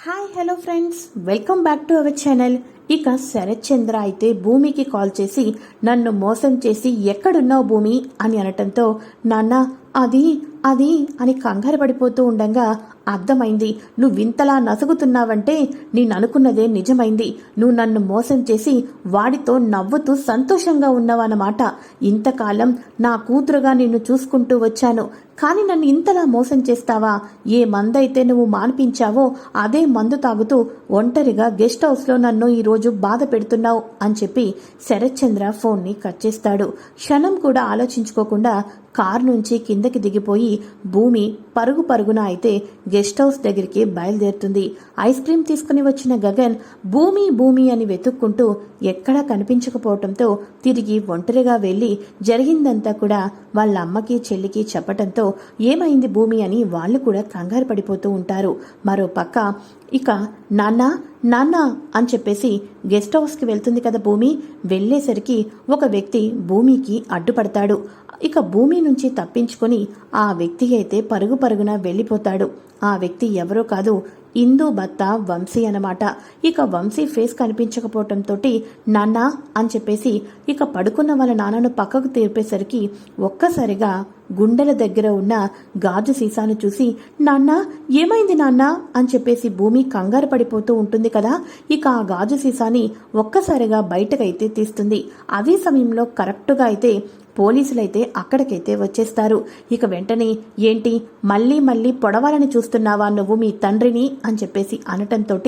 Hi hello friends welcome back to our channel ఇక శరత్ చంద్ర అయితే భూమికి కాల్ చేసి నన్ను మోసం చేసి ఎక్కడున్నావు భూమి అని అనటంతో నాన్న అది అది అని కంగారు పడిపోతూ ఉండగా అర్థమైంది. నువ్వు ఇంతలా నసుగుతున్నావంటే నేను అనుకున్నదే నిజమైంది. నువ్వు నన్ను మోసం చేసి వాడితో నవ్వుతూ సంతోషంగా ఉన్నావన్నమాట. ఇంతకాలం నా కూతురుగా నిన్ను చూసుకుంటూ వచ్చాను. కానీ నన్ను ఇంతలా మోసం చేస్తావా? ఏ మందైతే నువ్వు మాన్పించావో అదే మందు తాగుతూ ఒంటరిగా గెస్ట్ హౌస్లో నన్ను ఈరోజు బాధ పెడుతున్నావు అని చెప్పి శరత్చంద్ర ఫోన్ని కట్ చేస్తాడు. క్షణం కూడా ఆలోచించుకోకుండా కారు నుంచి కిందకి దిగిపోయి భూమి పరుగు పరుగున అయితే గెస్ట్ హౌస్ దగ్గరికి బయలుదేరుతుంది. ఐస్ క్రీం తీసుకుని వచ్చిన గగన్ భూమి భూమి అని వెతుక్కుంటూ ఎక్కడా కనిపించకపోవటంతో తిరిగి ఒంటరిగా వెళ్ళి జరిగిందంతా కూడా వాళ్ళ అమ్మకి చెల్లికి చెప్పటంతో ఏమైంది భూమి అని వాళ్ళు కూడా కంగారు పడిపోతూ ఉంటారు. మరో పక్క ఇక నాన్న నాన్న అని చెప్పేసి గెస్ట్ హౌస్కి వెళ్తుంది కదా భూమి. వెళ్ళేసరికి ఒక వ్యక్తి భూమికి అడ్డుపడతాడు. ఇక భూమి నుంచి తప్పించుకొని ఆ వ్యక్తి అయితే పరుగు పరుగున వెళ్ళిపోతాడు. ఆ వ్యక్తి ఎవరో కాదు ఇందు భర్త వంశీ అనమాట ఇక వంశీ ఫేస్ కనిపించకపోవటంతో నాన్న అని చెప్పేసి ఇక పడుకున్న వాళ్ళ నాన్నను పక్కకు తీర్పేసరికి ఒక్కసారిగా గుండెల దగ్గర ఉన్న గాజు సీసాను చూసి నాన్న ఏమైంది నాన్న? అని చెప్పేసి భూమి కంగారు పడిపోతూ ఉంటుంది కదా. ఇక ఆ గాజు సీసాని ఒక్కసారిగా బయటకైతే తీస్తుంది. అదే సమయంలో కరెక్టుగా అయితే పోలీసులైతే అక్కడికైతే వచ్చేస్తారు. ఇక వెంటనే ఏంటి? మళ్ళీ మళ్ళీ పొడవాలని చూస్తున్నావా నువ్వు మీ తండ్రిని? అని చెప్పేసి అనటంతో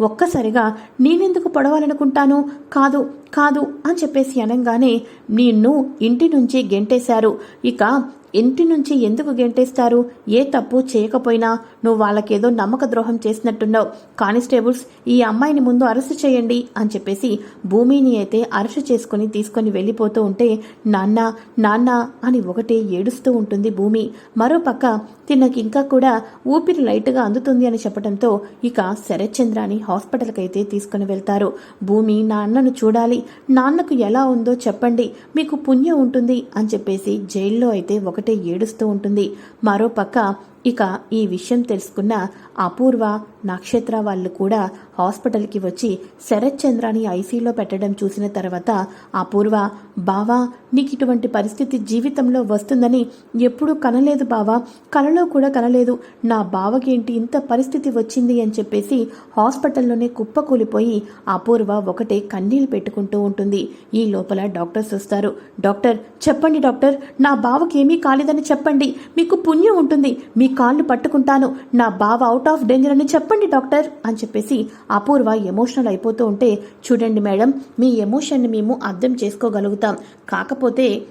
ఒక్కసారిగా నేనెందుకు పొడవాలనుకుంటాను? కాదు కాదు అని చెప్పేసి అనగానే నిన్ను ఇంటి నుంచి గెంటేశారు. ఇక ఇంటి నుంచి ఎందుకు గెంటేస్తారు? ఏ తప్పు చేయకపోయినా నువ్వు వాళ్ళకేదో నమ్మక ద్రోహం చేసినట్టున్నావు. కానిస్టేబుల్స్ ఈ అమ్మాయిని ముందు అరెస్ట్ చేయండి అని చెప్పేసి భూమిని అయితే అరెస్ట్ చేసుకుని తీసుకొని వెళ్ళిపోతూ ఉంటే నాన్న నాన్న అని ఒకటే ఏడుస్తూ ఉంటుంది భూమి. మరోపక్క తిన్నకి ఇంకా కూడా ఊపిరి లైట్గా అందుతుంది అని చెప్పడంతో ఇక శరత్చంద్రాని హాస్పిటల్కి అయితే తీసుకుని వెళ్తారు. భూమి నాన్నను చూడాలి. నాన్నకు ఎలా ఉందో చెప్పండి. మీకు పుణ్యం ఉంటుంది అని చెప్పేసి జైల్లో అయితే ఒకటే ఏడుస్తూ ఉంటుంది. మరోపక్క ఇక ఈ విషయం తెలుసుకున్న అపూర్వ నక్షత్ర వాళ్ళు కూడా హాస్పిటల్కి వచ్చి శరత్ చంద్రాని ఐసీలో పెట్టడం చూసిన తర్వాత అపూర్వ బావా నీకు ఇటువంటి పరిస్థితి జీవితంలో వస్తుందని ఎప్పుడూ కనలేదు బావా. కలలో కూడా కనలేదు. నా బావకేంటి ఇంత పరిస్థితి వచ్చింది? అని చెప్పేసి హాస్పిటల్లోనే కుప్పకూలిపోయి అపూర్వ ఒకటే కన్నీళ్ళు పెట్టుకుంటూ ఉంటుంది. ఈ లోపల డాక్టర్స్ వస్తారు. డాక్టర్ చెప్పండి డాక్టర్. నా బావకి ఏమీ కాలేదని చెప్పండి. మీకు పుణ్యం ఉంటుంది. మీ కాళ్ళు పట్టుకుంటాను. నా బావ అవుట్ ఆఫ్ డేంజర్ అని చెప్పండి. డాక్టర్ అని చెప్పేసి అపూర్వ ఎమోషనల్ అయిపోతూ ఉంటే చూడండి మేడం మీ ఎమోషన్ని మేము అర్థం చేసుకోగలుగుతాం. కాకపోతే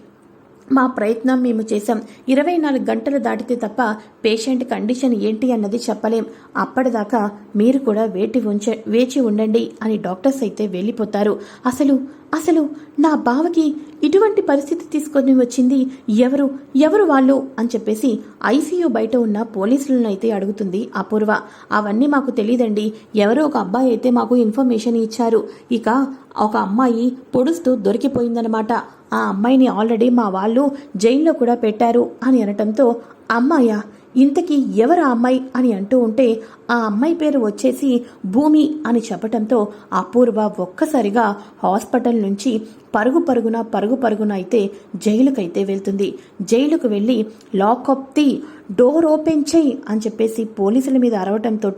మా ప్రయత్నం మేము చేశాం. ఇరవై నాలుగు గంటలు దాటితే తప్ప పేషెంట్ కండిషన్ ఏంటి అన్నది చెప్పలేం. అప్పటిదాకా మీరు కూడా వేటి ఉంచ వేచి ఉండండి అని డాక్టర్స్ అయితే వెళ్ళిపోతారు. అసలు అసలు నా బావకి ఇటువంటి పరిస్థితి తీసుకొని వచ్చింది ఎవరు? ఎవరు వాళ్ళు? అని చెప్పేసి ఐసీయూ బయట ఉన్న పోలీసులను అయితే అడుగుతుంది అపూర్వ. అవన్నీ మాకు తెలియదండి ఎవరో ఒక అబ్బాయి అయితే మాకు ఇన్ఫర్మేషన్ ఇచ్చారు. ఇక ఒక అమ్మాయి పొడుస్తూ దొరికిపోయిందనమాట ఆ అమ్మాయిని ఆల్రెడీ మా వాళ్ళు జైల్లో కూడా పెట్టారు అని అనటంతో అమ్మాయా ఇంతకీ ఎవరు ఆ అమ్మాయి? అని అంటూ ఉంటే ఆ అమ్మాయి పేరు వచ్చేసి భూమి అని చెప్పటంతో అపూర్వ ఒక్కసారిగా హాస్పిటల్ నుంచి పరుగు పరుగున పరుగు పరుగున అయితే జైలుకైతే వెళ్తుంది. జైలుకు వెళ్ళి లాకప్ ది డోర్ ఓపెన్ చేయి అని చెప్పేసి పోలీసుల మీద అరవటంతో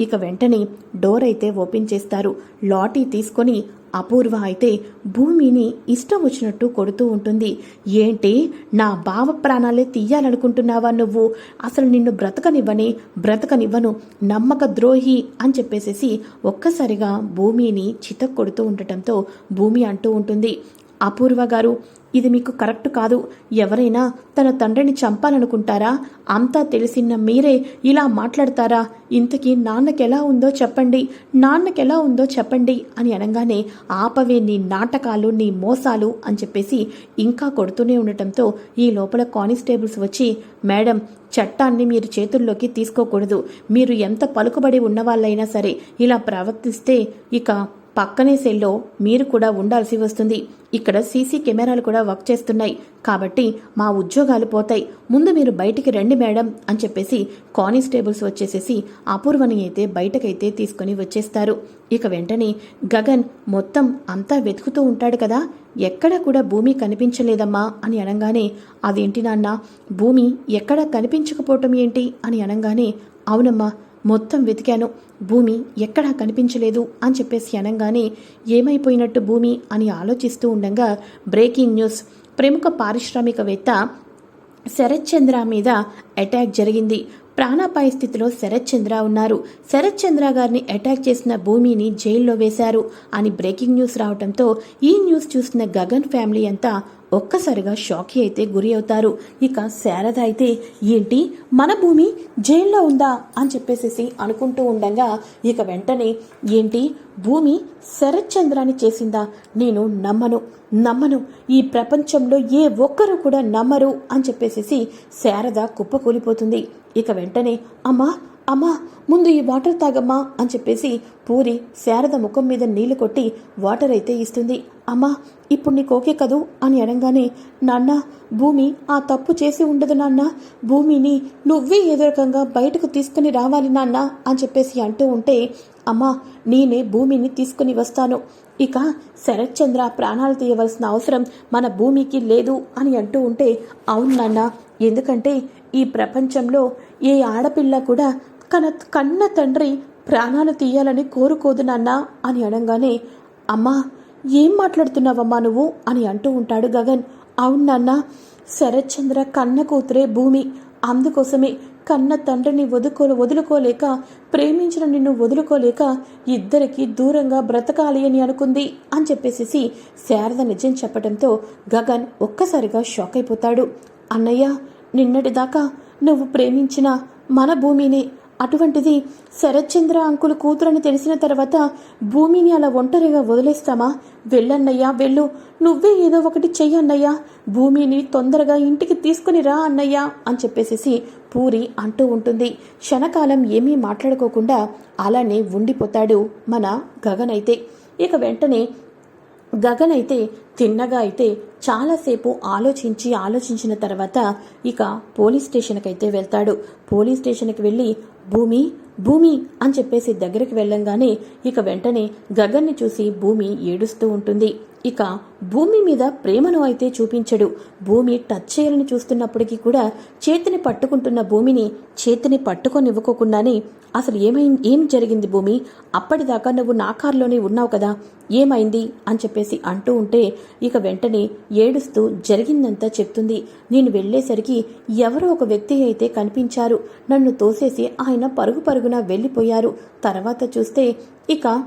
ఇక వెంటనే డోర్ అయితే ఓపెన్ చేస్తారు. లాఠీ తీసుకొని అపూర్వ అయితే భూమిని ఇష్టం వచ్చినట్టు కొడుతూ ఉంటుంది. ఏంటి నా భావ ప్రాణాలే తీయాలనుకుంటున్నావా నువ్వు? అసలు నిన్ను బ్రతకనివ్వని బ్రతకనివ్వను నమ్మక ద్రోహి అని చెప్పేసేసి ఒక్కసారిగా భూమిని చితక్ కొడుతూ ఉండటంతో భూమి అంటూ ఉంటుంది. అపూర్వ గారు ఇది మీకు కరెక్ట్ కాదు. ఎవరైనా తన తండ్రిని చంపాలనుకుంటారా? అంతా తెలిసిన మీరే ఇలా మాట్లాడతారా? ఇంతకీ నాన్నకెలా ఉందో చెప్పండి. నాన్నకెలా ఉందో చెప్పండి అని అనగానే ఆపవే నీ నాటకాలు నీ మోసాలు అని చెప్పేసి ఇంకా కొడుతూనే ఉండటంతో ఈ లోపల కానిస్టేబుల్స్ వచ్చి మేడం చట్టాన్ని మీరు చేతుల్లోకి తీసుకోకూడదు. మీరు ఎంత పలుకుబడి ఉన్నవాళ్ళైనా సరే ఇలా ప్రవర్తిస్తే ఇక పక్కనే సెల్లో మీరు కూడా ఉండాల్సి వస్తుంది. ఇక్కడ సీసీ కెమెరాలు కూడా వర్క్ చేస్తున్నాయి. కాబట్టి మా ఉద్యోగాలు పోతాయి. ముందు మీరు బయటికి రండి మేడం అని చెప్పేసి కానిస్టేబుల్స్ వచ్చేసేసి అపూర్వని అయితే బయటకైతే తీసుకొని వచ్చేస్తారు. ఇక వెంటనే గగన్ మొత్తం అంతా వెతుకుతూ ఉంటాడు కదా. ఎక్కడ కూడా భూమి కనిపించలేదమ్మా అని అనగానే అదేంటి నాన్న? భూమి ఎక్కడా కనిపించకపోవటం ఏంటి? అని అనగానే అవునమ్మా మొత్తం వెతికాను. భూమి ఎక్కడా కనిపించలేదు అని చెప్పేసి అనగానే ఏమైపోయినట్టు భూమి అని ఆలోచిస్తూ ఉండగా బ్రేకింగ్ న్యూస్. ప్రముఖ పారిశ్రామికవేత్త శరత్ చంద్ర మీద అటాక్ జరిగింది. ప్రాణాపాయ స్థితిలో శరత్ చంద్ర ఉన్నారు. శరత్ చంద్ర గారిని అటాక్ చేసిన భూమిని జైల్లో వేశారు అని బ్రేకింగ్ న్యూస్ రావడంతో ఈ న్యూస్ చూసిన గగన్ ఫ్యామిలీ అంతా ఒక్కసారిగా షాక్ అయితే గురి అవుతారు. ఇక శారద అయితే ఏంటి? మన భూమి జైల్లో ఉందా? అని చెప్పేసేసి అనుకుంటూ ఉండగా ఇక వెంటనే ఏంటి? భూమి శరత్చంద్రాన్ని చేసిందా? నేను నమ్మను నమ్మను. ఈ ప్రపంచంలో ఏ ఒక్కరు కూడా నమ్మరు. అని చెప్పేసేసి శారద కుప్పకూలిపోతుంది. ఇక వెంటనే అమ్మా అమ్మా ముందు ఈ వాటర్ తాగమ్మా అని చెప్పేసి పూరి శారద ముఖం మీద నీళ్ళు కొట్టి వాటర్ అయితే ఇస్తుంది. అమ్మా ఇప్పుడు నీకు ఓకే కదూ అని అనగానే నాన్న భూమి ఆ తప్పు చేసి ఉండదు నాన్న. భూమిని నువ్వే ఏదో రకంగా బయటకు తీసుకుని రావాలి నాన్న అని చెప్పేసి అంటూ ఉంటే అమ్మా నేనే భూమిని తీసుకుని వస్తాను. ఇక శరత్ చంద్ర ప్రాణాలు తీయవలసిన అవసరం మన భూమికి లేదు అని అంటూ ఉంటే అవును నాన్న ఎందుకంటే ఈ ప్రపంచంలో ఏ ఆడపిల్ల కూడా కన కన్న తండ్రి ప్రాణాలు తీయాలని కోరుకోదు నాన్న అని అనగానే అమ్మా ఏం మాట్లాడుతున్నావమ్మా నువ్వు? అని అంటూ ఉంటాడు గగన్. అవును నాన్న శరత్చంద్ర కన్న కూతురే భూమి. అందుకోసమే కన్న తండ్రిని వదుకో వదులుకోలేక ప్రేమించిన నిన్ను వదులుకోలేక ఇద్దరికి దూరంగా బ్రతకాలి అని అనుకుంది అని చెప్పేసి శారద నిజం చెప్పడంతో గగన్ ఒక్కసారిగా షాక్ అయిపోతాడు అన్నయ్య నిన్నటిదాకా నువ్వు ప్రేమించిన మన భూమిని అటువంటిది శరత్చంద్ర అంకులు కూతురని తెలిసిన తర్వాత భూమిని అలా ఒంటరిగా వదిలేస్తామా? వెళ్ళన్నయ్యా వెళ్ళు. నువ్వే ఏదో ఒకటి చెయ్యన్నయ్యా భూమిని తొందరగా ఇంటికి తీసుకుని రా అన్నయ్యా అని చెప్పేసేసి పూరి అంటూ ఉంటుంది. క్షణకాలం ఏమీ మాట్లాడుకోకుండా అలానే ఉండిపోతాడు మన గగన్ అయితే. ఇక వెంటనే గగన్ అయితే తిన్నగా అయితే చాలాసేపు ఆలోచించి ఆలోచించిన తర్వాత ఇక పోలీస్ స్టేషన్కి అయితే వెళ్తాడు. పోలీస్ స్టేషన్కి వెళ్ళి భూమి భూమి అని చెప్పేసి దగ్గరికి వెళ్ళంగానే ఇక వెంటనే గగన్ని చూసి భూమి ఏడుస్తూ ఉంటుంది. ఇక భూమి మీద ప్రేమను అయితే చూపించడు. భూమి టచ్ చేయాలని చూస్తున్నప్పటికీ కూడా చేతిని పట్టుకుంటున్న భూమిని చేతిని పట్టుకొనివ్వకోకుండానే అసలు ఏమైంది ఏం జరిగింది భూమి? అప్పటిదాకా నువ్వు నా కారులోనే ఉన్నావు కదా. ఏమైంది? అని చెప్పేసి అంటూ ఉంటే ఇక వెంటనే ఏడుస్తూ జరిగిందంతా చెప్తుంది. నేను వెళ్ళేసరికి ఎవరో ఒక వ్యక్తి అయితే కనిపించారు. నన్ను తోసేసి ఆయన పరుగు పరుగున వెళ్ళిపోయారు. తర్వాత చూస్తే ఇక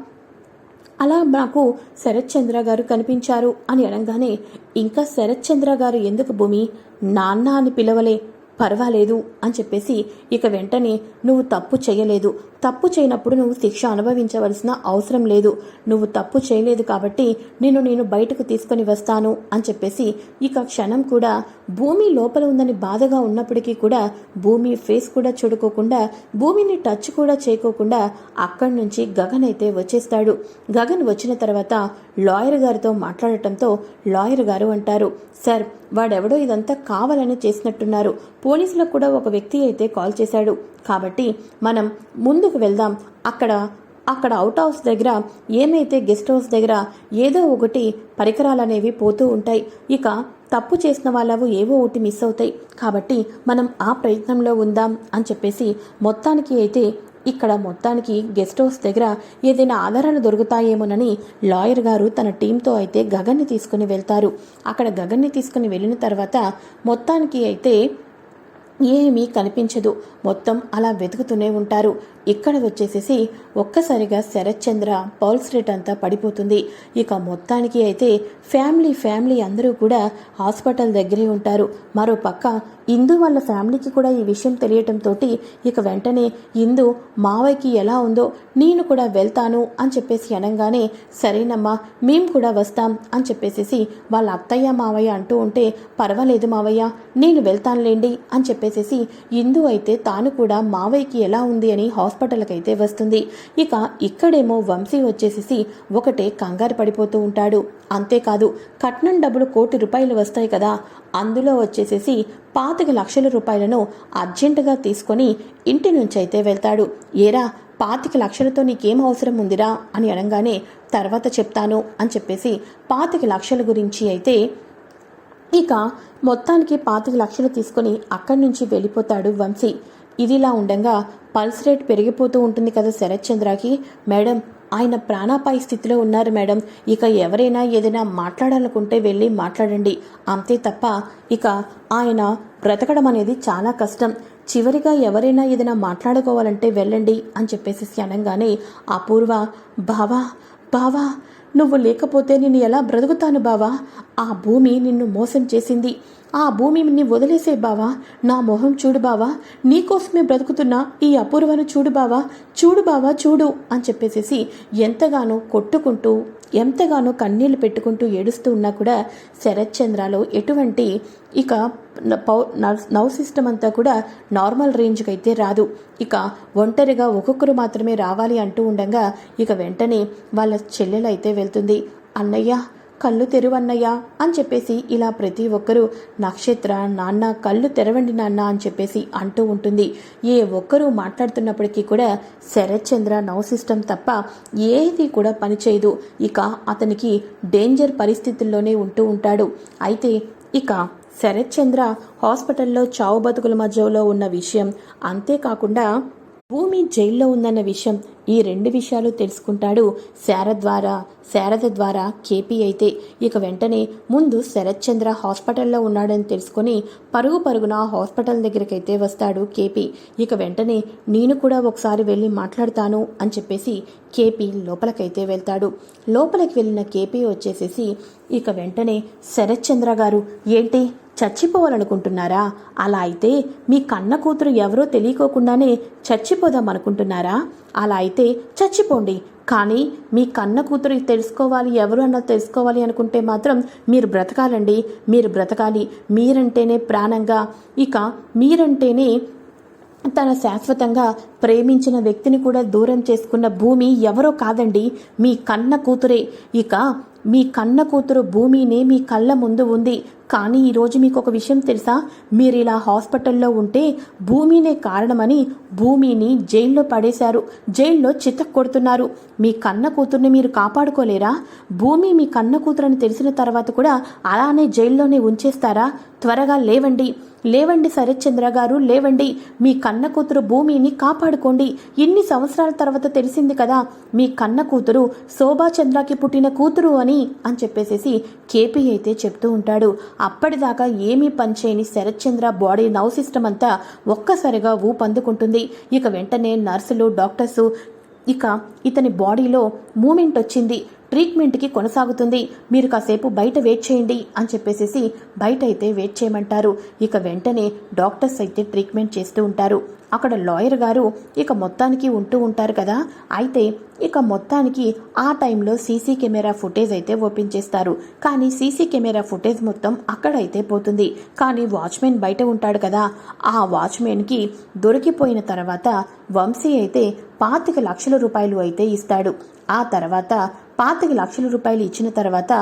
అలా నాకు శరత్చంద్ర గారు కనిపించారు అని అనగానే ఇంకా శరత్చంద్ర గారు ఎందుకు భూమి? నాన్న అని పిలవలే పర్వాలేదు అని చెప్పేసి ఇక వెంటనే నువ్వు తప్పు చేయలేదు తప్పు చేయనప్పుడు నువ్వు శిక్ష అనుభవించవలసిన అవసరం లేదు. నువ్వు తప్పు చేయలేదు కాబట్టి నేను నేను బయటకు తీసుకొని వస్తాను అని చెప్పేసి ఇక క్షణం కూడా భూమి లోపల ఉందని బాధగా ఉన్నప్పటికీ కూడా భూమి ఫేస్ కూడా చూడుకోకుండా భూమిని టచ్ కూడా చేయకోకుండా అక్కడి నుంచి గగన్ అయితే వచ్చేస్తాడు. గగన్ వచ్చిన తర్వాత లాయర్ గారితో మాట్లాడటంతో లాయర్ గారు అంటారు సార్ వాడెవడో ఇదంతా కావాలని చేసినట్టున్నారు. పోలీసులకు కూడా ఒక వ్యక్తి అయితే కాల్ చేశాడు. కాబట్టి మనం ముందుకు వెళ్దాం. అక్కడ అక్కడ అవుట్ హౌస్ దగ్గర ఏమైతే గెస్ట్ హౌస్ దగ్గర ఏదో ఒకటి పరికరాలు అనేవి పోతూ ఉంటాయి. ఇక తప్పు చేసిన వాళ్ళవు ఏవో ఒకటి మిస్ అవుతాయి. కాబట్టి మనం ఆ ప్రయత్నంలో ఉందాం అని చెప్పేసి మొత్తానికి అయితే ఇక్కడ మొత్తానికి గెస్ట్ హౌస్ దగ్గర ఏదైనా ఆధారాలు దొరుకుతాయేమోనని లాయర్ గారు తన టీంతో అయితే గగన్ని తీసుకుని వెళ్తారు. అక్కడ గగన్ని తీసుకుని వెళ్ళిన తర్వాత మొత్తానికి అయితే ఏమీ కనిపించదు. మొత్తం అలా వెతుకుతూనే ఉంటారు. ఇక్కడ వచ్చేసేసి ఒక్కసారిగా శరత్చంద్ర పౌల్స్ రేట్ అంతా పడిపోతుంది. ఇక మొత్తానికి అయితే ఫ్యామిలీ ఫ్యామిలీ అందరూ కూడా హాస్పిటల్ దగ్గరే ఉంటారు. మరో పక్క ఇందు వాళ్ళ ఫ్యామిలీకి కూడా ఈ విషయం తెలియటంతో ఇక వెంటనే ఇందు మావయ్యకి ఎలా ఉందో నేను కూడా వెళ్తాను అని చెప్పేసి అనగానే సరేనమ్మా మేము కూడా వస్తాం అని చెప్పేసేసి వాళ్ళ అత్తయ్య మావయ్య అంటూ ఉంటే పర్వాలేదు మావయ్య నేను వెళ్తానులేండి అని చెప్పి చెప్పేసేసి ఇందు అయితే తాను కూడా మావయ్యకి ఎలా ఉంది అని హాస్పిటల్కి అయితే వస్తుంది. ఇక ఇక్కడేమో వంశీ వచ్చేసేసి ఒకటే కంగారు పడిపోతూ ఉంటాడు. అంతేకాదు కట్నం డబ్బులు కోటి రూపాయలు వస్తాయి కదా అందులో వచ్చేసేసి పాతిక లక్షల రూపాయలను అర్జెంటుగా తీసుకొని ఇంటి నుంచి అయితే వెళ్తాడు. ఏరా పాతిక లక్షలతో నీకేం అవసరం ఉందిరా అని అనగానే తర్వాత చెప్తాను అని చెప్పేసి పాతిక లక్షల గురించి అయితే ఇక మొత్తానికి పాతిక లక్షలు తీసుకొని అక్కడి నుంచి వెళ్ళిపోతాడు వంశీ. ఇదిలా ఉండగా పల్స్ రేట్ పెరిగిపోతూ ఉంటుంది కదా శరత్ చంద్రకి. మేడం ఆయన ప్రాణాపాయ స్థితిలో ఉన్నారు మేడం. ఇక ఎవరైనా ఏదైనా మాట్లాడాలనుకుంటే వెళ్ళి మాట్లాడండి. అంతే తప్ప ఇక ఆయన బ్రతకడం అనేది చాలా కష్టం. చివరిగా ఎవరైనా ఏదైనా మాట్లాడుకోవాలంటే వెళ్ళండి అని చెప్పేసి అనగానే అపూర్వ బావా బావా నువ్వు లేకపోతే నేను ఎలా బ్రతుకుతాను బావా? ఆ భూమి నిన్ను మోసం చేసింది. ఆ భూమి నిన్ను వదిలేసే బావా. నా మొహం చూడు బావా. నీకోసమే బ్రతుకుతున్న ఈ అపూర్వను చూడు బావా. చూడు బావా చూడు అని చెప్పేసేసి ఎంతగానో కొట్టుకుంటూ ఎంతగానో కన్నీళ్ళు పెట్టుకుంటూ ఏడుస్తూ ఉన్నా కూడా శరత్చంద్రలో ఎటువంటి ఇక పౌ నర్వ్ సిస్టమ్ అంతా కూడా నార్మల్ రేంజ్కి అయితే రాదు. ఇక ఒంటరిగా ఒక్కొక్కరు మాత్రమే రావాలి అంటూ ఉండగా ఇక వెంటనే వాళ్ళ చెల్లెలు అయితే వెళ్తుంది. అన్నయ్య కళ్ళు తెరువన్నయ్యా అని చెప్పేసి ఇలా ప్రతి ఒక్కరూ నక్షత్ర నాన్న కళ్ళు తెరవండి నాన్న అని చెప్పేసి అంటూ ఉంటుంది. ఏ ఒక్కరూ మాట్లాడుతున్నప్పటికీ కూడా శరత్చంద్ర నవ్ సిస్టమ్ తప్ప ఏది కూడా పనిచేయదు ఇక అతనికి డేంజర్ పరిస్థితుల్లోనే ఉంటూ ఉంటాడు. అయితే ఇక శరత్చంద్ర హాస్పిటల్లో చావు బతుకుల మధ్యలో ఉన్న విషయం అంతేకాకుండా భూమి జైల్లో ఉందన్న విషయం ఈ రెండు విషయాలు తెలుసుకుంటాడు శార ద్వారా. శారద ద్వారా కేపీ అయితే ఇక వెంటనే ముందు శరత్చంద్ర హాస్పిటల్లో ఉన్నాడని తెలుసుకొని పరుగు పరుగున హాస్పిటల్ దగ్గరికైతే వస్తాడు కేపీ. ఇక వెంటనే నేను కూడా ఒకసారి వెళ్ళి మాట్లాడతాను అని చెప్పేసి కేపీ లోపలికైతే వెళ్తాడు. లోపలికి వెళ్ళిన కేపీ వచ్చేసేసి ఇక వెంటనే శరత్చంద్ర గారు ఏంటి చచ్చిపోవాలనుకుంటున్నారా? అలా అయితే మీ కన్న కూతురు ఎవరో తెలియకోకుండానే చచ్చిపోదాం అనుకుంటున్నారా? అలా అయితే చచ్చిపోండి. కానీ మీ కన్న కూతురు తెలుసుకోవాలి ఎవరు అన్నది తెలుసుకోవాలి అనుకుంటే మాత్రం మీరు బ్రతకాలండి. మీరు బ్రతకాలి. మీరంటేనే ప్రాణంగా. ఇక మీరంటేనే తన శాశ్వతంగా ప్రేమించిన వ్యక్తిని కూడా దూరం చేసుకున్న భూమి ఎవరో కాదండి మీ కన్న కూతురే. ఇక మీ కన్న కూతురు భూమినే మీ కళ్ళ ముందు ఉంది. కానీ ఈరోజు మీకు ఒక విషయం తెలుసా? మీరు ఇలా హాస్పిటల్లో ఉంటే భూమినే కారణమని భూమిని జైల్లో పడేశారు. జైల్లో చిత్త కొడుతున్నారు. మీ కన్న కూతుర్ని మీరు కాపాడుకోలేరా? భూమి మీ కన్న కూతురని తెలిసిన తర్వాత కూడా అలానే జైల్లోనే ఉంచేస్తారా? త్వరగా లేవండి. లేవండి శరత్చంద్ర గారు లేవండి. మీ కన్న కూతురు భూమిని కాపాడుకోండి. ఇన్ని సంవత్సరాల తర్వాత తెలిసింది కదా మీ కన్న కూతురు శోభాచంద్రకి పుట్టిన కూతురు అని అని చెప్పేసేసి కేపీ అయితే చెప్తూ ఉంటాడు అప్పటిదాకా ఏమీ పనిచేయని శరత్చంద్ర బాడీ నవ్ సిస్టమ్ అంతా ఒక్కసారిగా ఊపందుకుంటుంది ఇక వెంటనే నర్సులు డాక్టర్సు ఇక ఇతని బాడీలో మూమెంట్ వచ్చింది. ట్రీట్మెంట్కి కొనసాగుతుంది. మీరు కాసేపు బయట వెయిట్ చేయండి అని చెప్పేసేసి బయట అయితే వెయిట్ చేయమంటారు. ఇక వెంటనే డాక్టర్స్ అయితే ట్రీట్మెంట్ చేస్తూ ఉంటారు. అక్కడ లాయర్ గారు ఇక మొత్తానికి ఉంటూ ఉంటారు కదా. అయితే ఇక మొత్తానికి ఆ టైంలో సీసీ కెమెరా ఫుటేజ్ అయితే ఓపెన్ చేస్తారు. కానీ సీసీ కెమెరా ఫుటేజ్ మొత్తం అక్కడైతే పోతుంది. కానీ వాచ్మెన్ బయట ఉంటాడు కదా. ఆ వాచ్మెన్కి దొరికిపోయిన తర్వాత వంశీ అయితే పాతిక లక్షల రూపాయలు అయితే ఇస్తాడు. ఆ తర్వాత పాతిక లక్షల రూపాయలు ఇచ్చిన తర్వాత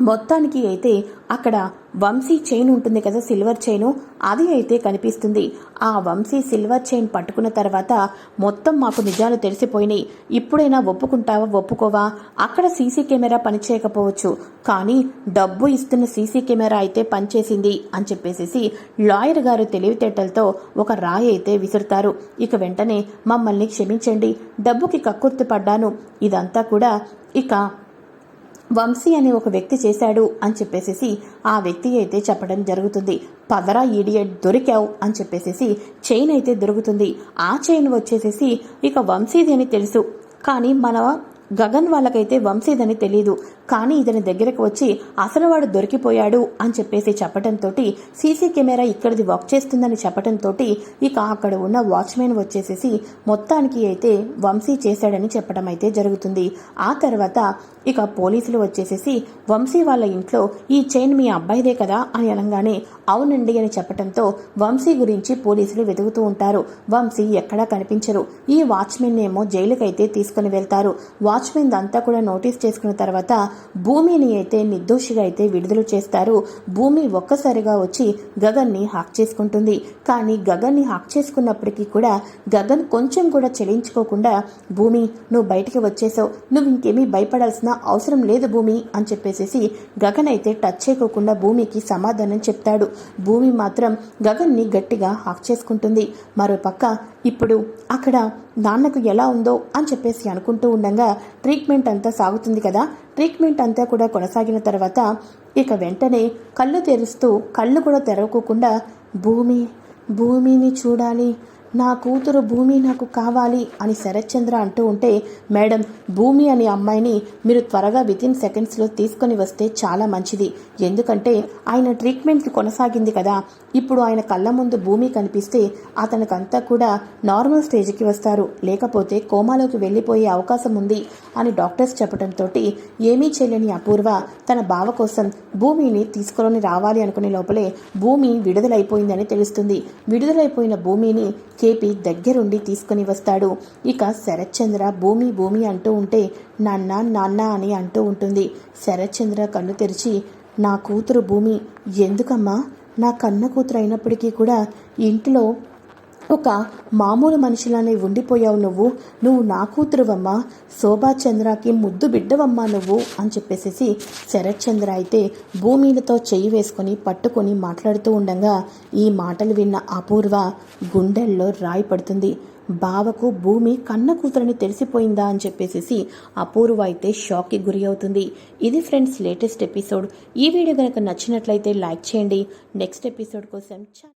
మొత్తానికి అయితే అక్కడ వంశీ చైన్ ఉంటుంది కదా సిల్వర్ చైన్ అది అయితే కనిపిస్తుంది. ఆ వంశీ సిల్వర్ చైన్ పట్టుకున్న తర్వాత మొత్తం మాకు నిజాలు తెలిసిపోయినాయి. ఇప్పుడైనా ఒప్పుకుంటావా ఒప్పుకోవా? అక్కడ సీసీ కెమెరా పనిచేయకపోవచ్చు. కానీ డబ్బు ఇస్తున్న సీసీ కెమెరా అయితే పనిచేసింది అని చెప్పేసేసి లాయర్ గారు తెలివితేటలతో ఒక రాయి అయితే విసురుతారు. ఇక వెంటనే మమ్మల్ని క్షమించండి డబ్బుకి కక్కుర్తి పడ్డాను. ఇదంతా కూడా ఇక వంశీ అనే ఒక వ్యక్తి చేశాడు అని చెప్పేసేసి ఆ వ్యక్తి అయితే చెప్పడం జరుగుతుంది. పదరా ఈడియట్ దొరికావు అని చెప్పేసేసి చైన్ అయితే దొరుకుతుంది. ఆ చైన్ వచ్చేసేసి ఇక వంశీది అని తెలుసు. కానీ మన గగన్ వాళ్ళకైతే వంశీదని తెలియదు కానీ ఇతని దగ్గరకు వచ్చి అసలు వాడు దొరికిపోయాడు అని చెప్పేసి చెప్పడంతో సీసీ కెమెరా ఇక్కడిది వర్క్ చేస్తుందని చెప్పడంతో ఇక అక్కడ ఉన్న వాచ్మెన్ వచ్చేసేసి మొత్తానికి అయితే వంశీ చేశాడని చెప్పడం అయితే జరుగుతుంది. ఆ తర్వాత ఇక పోలీసులు వచ్చేసేసి వంశీ వాళ్ళ ఇంట్లో ఈ చైన్ మీ అబ్బాయిదే కదా అని అనగానే అవునండి అని చెప్పడంతో వంశీ గురించి పోలీసులు వెతుకుతూ ఉంటారు. వంశీ ఎక్కడా కనిపించరు. ఈ వాచ్మెన్ ఏమో జైలుకైతే తీసుకుని వెళ్తారు. వాచ్మెన్ అంతా కూడా నోటీస్ చేసుకున్న తర్వాత భూమిని అయితే నిర్దోషిగా అయితే విడుదల చేస్తారు. భూమి ఒక్కసారిగా వచ్చి గగన్ని హాక్ చేసుకుంటుంది. కానీ గగన్ని హాక్ చేసుకున్నప్పటికీ కూడా గగన్ కొంచెం కూడా చెలించుకోకుండా భూమి నువ్వు బయటికి వచ్చేసావు. నువ్వు ఇంకేమీ భయపడాల్సిన అవసరం లేదు భూమి అని చెప్పేసేసి గగన్ అయితే టచ్ చేయకోకుండా భూమికి సమాధానం చెప్తాడు. భూమి మాత్రం గగన్ని గట్టిగా హాక్ చేసుకుంటుంది. మరోపక్క ఇప్పుడు అక్కడ నాన్నకు ఎలా ఉందో అని చెప్పేసి అనుకుంటూ ఉండగా ట్రీట్మెంట్ అంతా సాగుతుంది కదా. ట్రీట్మెంట్ అంతా కూడా కొనసాగిన తర్వాత ఇక వెంటనే కళ్ళు తెరుస్తూ కళ్ళు కూడా తెరవకోకుండా భూమి భూమిని చూడాలి నా కూతురు భూమి నాకు కావాలి అని శరత్చంద్ర అంటూ ఉంటే మేడం భూమి అనే అమ్మాయిని మీరు త్వరగా వితిన్ సెకండ్స్లో తీసుకొని వస్తే చాలా మంచిది. ఎందుకంటే ఆయన ట్రీట్మెంట్ కొనసాగింది కదా. ఇప్పుడు ఆయన కళ్ళ ముందు భూమి కనిపిస్తే అతనికంతా కూడా నార్మల్ స్టేజ్కి వస్తారు. లేకపోతే కోమాలోకి వెళ్ళిపోయే అవకాశం ఉంది అని డాక్టర్స్ చెప్పడంతో ఏమీ చేయలేని అపూర్వ తన బావ కోసం భూమిని తీసుకొని రావాలి అనుకునే లోపలే భూమి విడుదలైపోయిందని తెలుస్తుంది. విడుదలైపోయిన భూమిని కేపీ దగ్గరుండి తీసుకుని వస్తాడు. ఇక శరత్చంద్ర భూమి భూమి అంటూ ఉంటే నాన్న నాన్న అని అంటూ ఉంటుంది. శరత్చంద్ర కన్ను తెరిచి నా కూతురు భూమి ఎందుకమ్మా? నా కన్న కూతురు అయినప్పటికీ కూడా ఇంట్లో ఒక మామూలు మనిషిలానే ఉండిపోయావు నువ్వు. నువ్వు నా కూతురువమ్మా. శోభాచంద్రకి ముద్దు బిడ్డవమ్మా నువ్వు అని చెప్పేసేసి శరత్చంద్ర అయితే భూమిలతో చెయ్యి వేసుకొని పట్టుకొని మాట్లాడుతూ ఉండగా ఈ మాటలు విన్న అపూర్వ గుండెల్లో రాయి పడుతుంది. బావకు భూమి కన్న కూతురని తెలిసిపోయిందా అని చెప్పేసి అపూర్వ అయితే షాక్కి గురి అవుతుంది. ఇది ఫ్రెండ్స్ లేటెస్ట్ ఎపిసోడ్. ఈ వీడియో కనుక నచ్చినట్లయితే లైక్ చేయండి. నెక్స్ట్ ఎపిసోడ్ కోసం